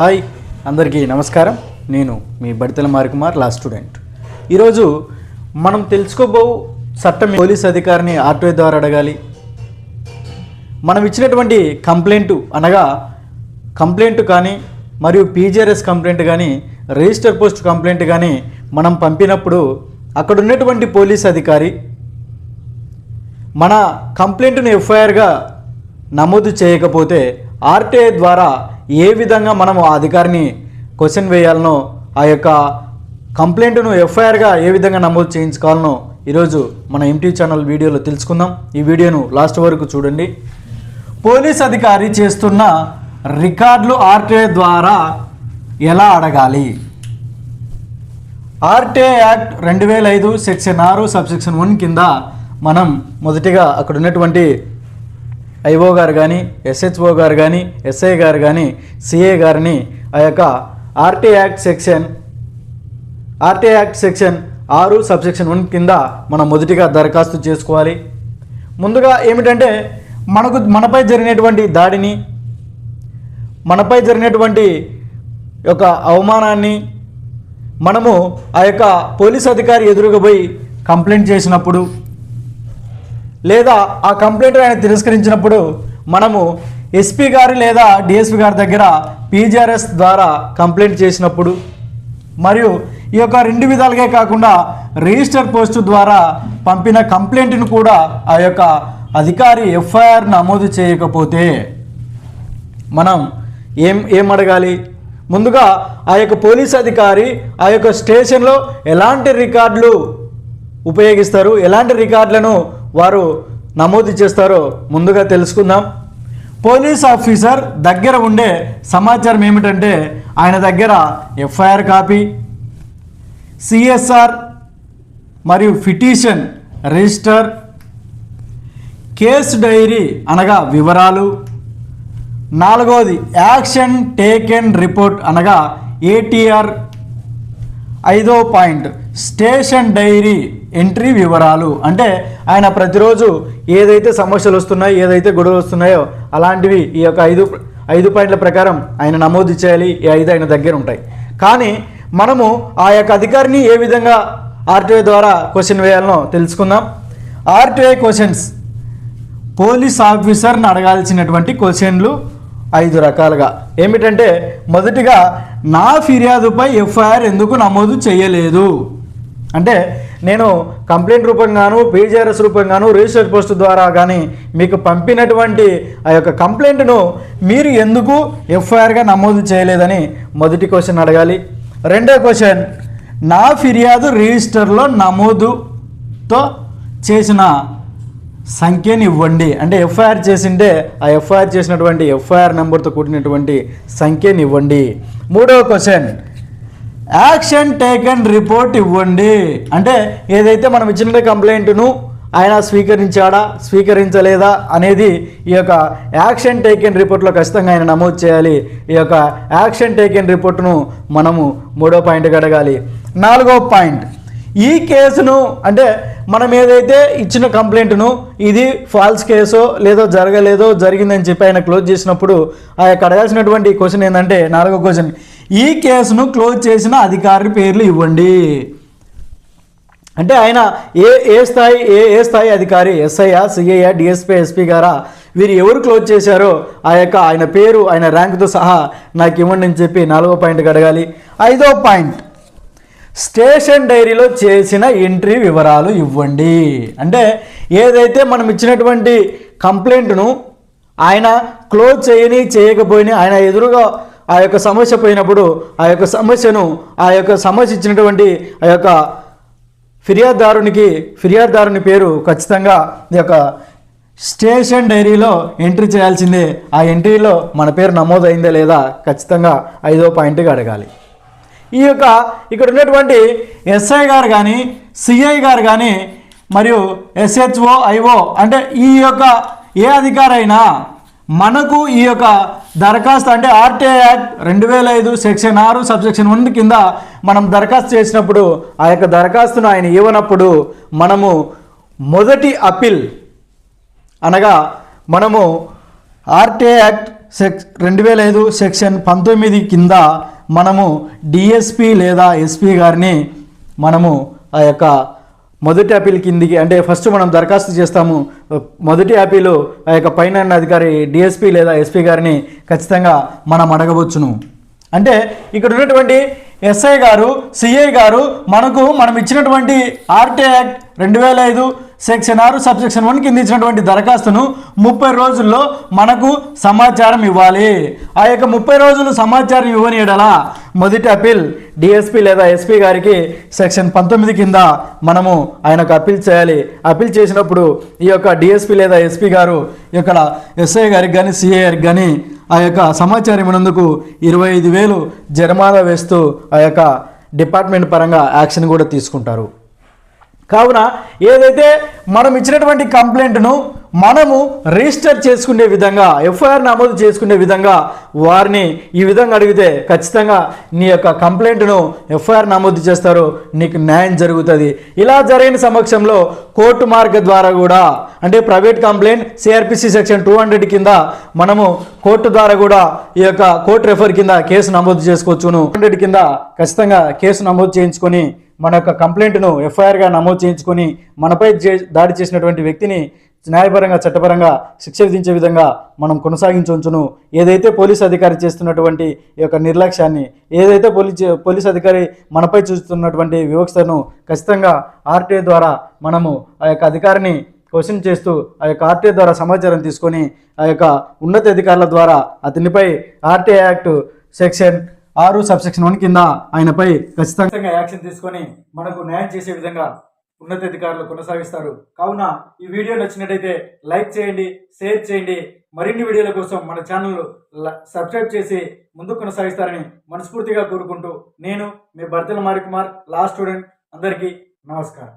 Hi అందరికీ నమస్కారం. నేను మీ బడితల మారికుమార్ లా స్టూడెంట్. ఈరోజు మనం తెలుసుకోబో చట్టం పోలీస్ అధికారిని ఆర్టీఐ ద్వారా అడగాలి. మనం ఇచ్చినటువంటి కంప్లైంట్ అనగా కంప్లైంట్ కానీ మరియు పీజీఆర్ఎస్ కంప్లైంట్ కానీ రిజిస్టర్ పోస్ట్ కంప్లైంట్ కానీ మనం పంపినప్పుడు అక్కడ ఉన్నటువంటి పోలీస్ అధికారి మన కంప్లైంట్ను ఎఫ్ఐఆర్గా నమోదు చేయకపోతే ఆర్టీఐ ద్వారా ఏ విధంగా మనం ఆ అధికారిని క్వశ్చన్ వేయాలనో ఆ యొక్క కంప్లైంట్ను ఎఫ్ఐఆర్గా ఏ విధంగా నమోదు చేయించుకోవాలనో ఈరోజు మన ఎంటీ ఛానల్ వీడియోలో తెలుసుకుందాం. ఈ వీడియోను లాస్ట్ వరకు చూడండి. పోలీస్ అధికారి చేస్తున్న రికార్డులు ఆర్టీఐ ద్వారా ఎలా అడగాలి? ఆర్టీఐ యాక్ట్ రెండు వేల ఐదు సెక్షన్ ఆరు సబ్ సెక్షన్ వన్ కింద మనం మొదటిగా అక్కడ ఉన్నటువంటి ఐఓ గారు కానీ ఎస్హెచ్ఓ గారు కానీ ఎస్ఐ గారు కానీ సిఏ గారిని ఆ యొక్క RT act section RT act section ఆరు సబ్ సెక్షన్ వన్ కింద మనం మొదటిగా దరఖాస్తు చేసుకోవాలి. ముందుగా ఏమిటంటే మనకు మనపై జరిగినటువంటి దాడిని మనపై జరిగినటువంటి యొక్క అవమానాన్ని మనము ఆ యొక్క పోలీస్ అధికారి ఎదురుగా పోయి కంప్లైంట్ చేసినప్పుడు లేదా ఆ కంప్లైంట్ ఆయన తిరస్కరించినప్పుడు మనము ఎస్పీ గారు లేదా డిఎస్పీ గారి దగ్గర పీజీఆర్ఎస్ ద్వారా కంప్లైంట్ చేసినప్పుడు మరియు ఈ యొక్క రెండు విధాలుగా కాకుండా రిజిస్టర్ పోస్టు ద్వారా పంపిన కంప్లైంట్ను కూడా ఆ యొక్క అధికారి ఎఫ్ఐఆర్ నమోదు చేయకపోతే మనం ఏం ఏం అడగాలి? ముందుగా ఆ యొక్క పోలీస్ అధికారి ఆ యొక్క స్టేషన్లో ఎలాంటి రికార్డులు ఉపయోగిస్తారు? ఎలాంటి రికార్డులను వారు నమోదు చేస్తారో ముందుగా తెలుసుకుందాం. పోలీస్ ఆఫీసర్ దగ్గర ఉండే సమాచారం ఏమిటంటే ఆయన దగ్గర ఎఫ్ఐఆర్ కాపీ సిఎస్ఆర్ మరియు పిటిషన్ రిజిస్టర్ కేసు డైరీ అనగా వివరాలు నాలుగవది యాక్షన్ టేకెన్ రిపోర్ట్ అనగా ఏటీఆర్ ఐదో పాయింట్ స్టేషన్ డైరీ ఎంట్రీ వివరాలు. అంటే ఆయన ప్రతిరోజు ఏదైతే సమస్యలు వస్తున్నాయో ఏదైతే గొడవలు వస్తున్నాయో అలాంటివి ఈ యొక్క ఐదు ఐదు పాయింట్ల ప్రకారం ఆయన నమోదు చేయాలి. ఈ ఐదు ఆయన దగ్గర ఉంటాయి. కానీ మనము ఆ యొక్క అధికారిని ఏ విధంగా ఆర్టీఐ ద్వారా క్వశ్చన్ వేయాలనో తెలుసుకుందాం. RTI questions. పోలీస్ ఆఫీసర్ని అడగాల్సినటువంటి క్వశ్చన్లు ఐదు రకాలుగా. ఏమిటంటే మొదటిగా నా ఫిర్యాదుపై ఎఫ్ఐఆర్ ఎందుకు నమోదు చేయలేదు? అంటే నేను కంప్లైంట్ రూపంగాను పీజీఆర్ఎస్ రూపంగాను రిజిస్టర్ పోస్ట్ ద్వారా కానీ మీకు పంపినటువంటి ఆ యొక్క కంప్లైంట్ను మీరు ఎందుకు ఎఫ్ఐఆర్గా నమోదు చేయలేదని మొదటి క్వశ్చన్ అడగాలి. రెండో క్వశ్చన్ నా ఫిర్యాదు రిజిస్టర్లో నమోదుతో చేసిన సంఖ్యని ఇవ్వండి. అంటే ఎఫ్ఐఆర్ చేసింటే ఆ ఎఫ్ఐఆర్ చేసినటువంటి ఎఫ్ఐఆర్ నెంబర్తో కూడినటువంటి సంఖ్యని ఇవ్వండి. మూడవ క్వశ్చన్ యాక్షన్ టేకన్ రిపోర్ట్ ఇవ్వండి. అంటే ఏదైతే మనం ఇచ్చిన కంప్లైంట్ను ఆయన స్వీకరించాడా స్వీకరించలేదా అనేది ఈ యొక్క యాక్షన్ టేకెన్ రిపోర్ట్లో ఖచ్చితంగా ఆయన నమోదు చేయాలి. ఈ యొక్క యాక్షన్ టేకెన్ రిపోర్ట్ను మనము మూడో పాయింట్ అడగాలి. నాలుగో పాయింట్ ఈ కేసును అంటే మనం ఏదైతే ఇచ్చిన కంప్లైంట్ను ఇది ఫాల్స్ కేసో లేదో జరగలేదో జరిగిందని చెప్పి ఆయన క్లోజ్ చేసినప్పుడు ఆ యొక్క అడగాల్సినటువంటి క్వశ్చన్ ఏంటంటే నాలుగో క్వశ్చన్ ఈ కేసును క్లోజ్ చేసిన అధికారి పేర్లు ఇవ్వండి. అంటే ఆయన ఏ ఏ స్థాయి ఏ ఏ స్థాయి అధికారి ఎస్ఐయా సిఐయా డిఎస్పీ ఎస్పీ గారా? వీరు ఎవరు క్లోజ్ చేశారో ఆ యొక్క ఆయన పేరు ఆయన ర్యాంకుతో సహా నాకు ఇవ్వండి అని చెప్పి నాలుగో పాయింట్ అడగాలి. ఐదో పాయింట్. స్టేషన్ డైరీలో చేసిన ఎంట్రీ వివరాలు ఇవ్వండి. అంటే ఏదైతే మనం ఇచ్చినటువంటి కంప్లైంట్ను ఆయన క్లోజ్ చేయని చేయకపోయినా ఆయన ఎదురుగా ఆ యొక్క సమస్య పోయినప్పుడు ఆ యొక్క సమస్యను ఆ యొక్క సమస్య ఇచ్చినటువంటి ఆ యొక్క ఫిర్యాదుదారునికి ఫిర్యాదుదారుని పేరు ఖచ్చితంగా ఈ యొక్క స్టేషన్ డైరీలో ఎంట్రీ చేయాల్సిందే. ఆ ఎంట్రీలో మన పేరు నమోదైందా లేదా ఖచ్చితంగా ఐదో పాయింట్గా అడగాలి. ఈ యొక్క ఇక్కడ ఉన్నటువంటి ఎస్ఐ గారు కానీ సిఐ గారు కానీ మరియు ఎస్హెచ్ఓ ఐఓ అంటే ఈ యొక్క ఏ అధికారైనా మనకు ఈ యొక్క దరఖాస్తు అంటే ఆర్టీఐ యాక్ట్ రెండు వేల ఐదు సెక్షన్ ఆరు సబ్ సెక్షన్ వన్ కింద మనం దరఖాస్తు చేసినప్పుడు ఆ యొక్క దరఖాస్తును ఆయన ఇవ్వనప్పుడు మనము మొదటి అప్పీల్ అనగా మనము ఆర్టీఐ యాక్ట్ సెక్ రెండు వేల ఐదు సెక్షన్ పంతొమ్మిది కింద మనము డిఎస్పి లేదా ఎస్పీ గారిని మనము ఆ యొక్క మొదటి అప్పీల్ కిందికి అంటే ఫస్ట్ మనం దరఖాస్తు చేస్తాము. మొదటి అప్పీలు ఆ యొక్క పైన అధికారి డిఎస్పీ లేదా ఎస్పీ గారిని ఖచ్చితంగా మనం అడగవచ్చును. అంటే ఇక్కడ ఉన్నటువంటి ఎస్ఐ గారు సిఐ గారు మనకు మనం ఇచ్చినటువంటి ఆర్టీ యాక్ట్ రెండు వేల ఐదు సెక్షన్ ఆరు సబ్ సెక్షన్ వన్ కింద ఇచ్చినటువంటి దరఖాస్తును ముప్పై రోజుల్లో మనకు సమాచారం ఇవ్వాలి. ఆ యొక్క ముప్పై రోజులు సమాచారం ఇవ్వని ఎడలా మొదటి అప్పీల్ డిఎస్పి లేదా ఎస్పీ గారికి సెక్షన్ పంతొమ్మిది కింద మనము ఆయనకు అప్పీల్ చేయాలి. అప్పీల్ చేసినప్పుడు ఈ యొక్క డిఎస్పి లేదా ఎస్పీ గారు ఇక్కడ ఎస్ఐ గారికి కానీ సిఐ గారికి కానీ ఆ యొక్క సమాచారం ఇవ్వనందుకు ఇరవై ఐదు వేలు జరిమానా వేస్తూ ఆ యొక్క డిపార్ట్మెంట్ పరంగా యాక్షన్ కూడా తీసుకుంటారు. కావున ఏదైతే మనం ఇచ్చినటువంటి కంప్లైంట్ను మనము రిజిస్టర్ చేసుకునే విధంగా ఎఫ్ఐఆర్ నమోదు చేసుకునే విధంగా వారిని ఈ విధంగా అడిగితే ఖచ్చితంగా నీ యొక్క కంప్లైంట్ను ఎఫ్ఐఆర్ నమోదు చేస్తారు నీకు న్యాయం జరుగుతుంది. ఇలా జరిగిన సమక్షంలో కోర్టు మార్గ ద్వారా కూడా అంటే private complaint CrPC section two hundred కింద మనము కోర్టు ద్వారా కూడా ఈ యొక్క కోర్టు రెఫర్ కింద కేసు నమోదు చేసుకోవచ్చును. హండ్రెడ్ కింద ఖచ్చితంగా కేసు నమోదు చేయించుకొని మన యొక్క కంప్లైంట్ను ఎఫ్ఐఆర్గా నమోదు చేయించుకొని మనపై చే- దాడి చేసినటువంటి వ్యక్తిని న్యాయపరంగా చట్టపరంగా శిక్ష విధించే విధంగా మనం కొనసాగించవచ్చును ఏదైతే పోలీస్ అధికారి చేస్తున్నటువంటి ఈ యొక్క నిర్లక్ష్యాన్ని ఏదైతే పోలీస్ పోలీస్ అధికారి మనపై చూస్తున్నటువంటి వివక్షను ఖచ్చితంగా ఆర్టీఐ ద్వారా మనము ఆ యొక్క అధికారిని క్వశ్చన్ చేస్తూ ఆ యొక్క ఆర్టీఐ ద్వారా సమాచారం తీసుకొని ఆ యొక్క ఉన్నత అధికారుల ద్వారా అతనిపై ఆర్టీఐ యాక్ట్ సెక్షన్ ఆరు సబ్సెక్షన్ వన్ కింద ఆయనపై ఖచ్చితంగా యాక్షన్ తీసుకొని మనకు న్యాయం చేసే విధంగా ఉన్నతాధికారులు కొనసాగిస్తారు. కావున ఈ వీడియో నచ్చినట్టయితే లైక్ చేయండి షేర్ చేయండి. మరిన్ని వీడియోల కోసం మన ఛానల్ సబ్స్క్రైబ్ చేసి ముందుకు కొనసాగిస్తారని మనస్ఫూర్తిగా కోరుకుంటూ నేను మీ భర్తల మారి కుమార్ లా స్టూడెంట్ అందరికీ నమస్కారం.